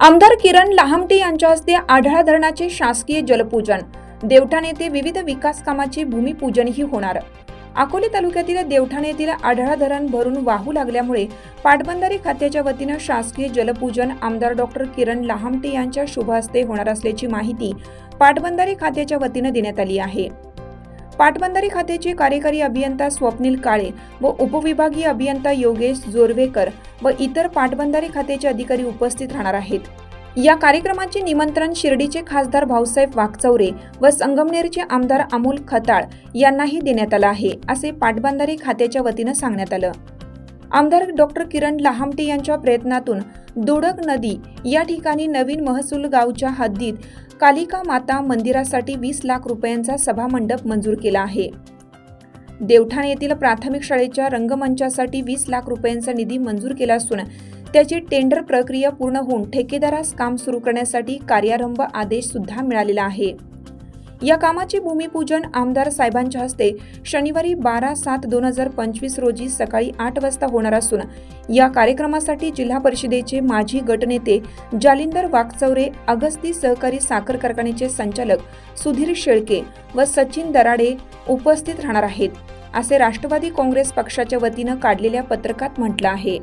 आमदार किरण लाहमटे यांच्या हस्ते आढळा धरणाचे शासकीय जलपूजन. देवठाण येथे विविध विकास कामाचे भूमिपूजनही होणार. अकोले तालुक्यातील देवठाण येथील आढळा धरण भरून वाहू लागल्यामुळे पाटबंधारे खात्याच्या वतीनं शासकीय जलपूजन आमदार डॉक्टर किरण लहामटे यांच्या शुभ हस्ते होणार असल्याची माहिती पाटबंधारे खात्याच्या वतीनं देण्यात आली आहे. पाटबंधारी खात्याचे कार्यकारी अभियंता स्वप्नील काळे व उपविभागीय अभियंता योगेश जोरवेकर व इतर पाटबंधारे खात्याचे अधिकारी उपस्थित राहणार आहेत. या कार्यक्रमाचे निमंत्रण शिर्डीचे खासदार भाऊसाहेब वाघचौरे व संगमनेरचे आमदार अमोल खताळ यांनाही देण्यात आलं आहे असे पाटबंधारे खात्याच्या वतीनं सांगण्यात आलं. आमदार डॉक्टर किरण लहामटे यांच्या प्रयत्नातून दोडक नदी या ठिकाणी नवीन महसूल गावच्या हद्दीत कालिका माता मंदिरासाठी वीस लाख रुपयांचा सभामंडप मंजूर केला आहे. देवठाण येथील प्राथमिक शाळेच्या रंगमंचासाठी वीस लाख रुपयांचा निधी मंजूर केला असून त्याची टेंडर प्रक्रिया पूर्ण होऊन ठेकेदारास काम सुरू करण्यासाठी कार्यारंभ आदेश सुद्धा मिळालेला आहे. या कामाचे भूमिपूजन आमदार साहेबांच्या हस्ते शनिवारी बारा सात दोन हजार पंचवीस रोजी सकाळी आठ वाजता होणार असून या कार्यक्रमासाठी जिल्हा परिषदेचे माजी गटनेते जालिंदर वाकचौरे अगस्ती सहकारी साखर कारखान्याचे संचालक सुधीर शेळके व सचिन दराडे उपस्थित राहणार आहेत असे राष्ट्रवादी काँग्रेस पक्षाच्या वतीनं काढलेल्या पत्रकात म्हटलं आहे.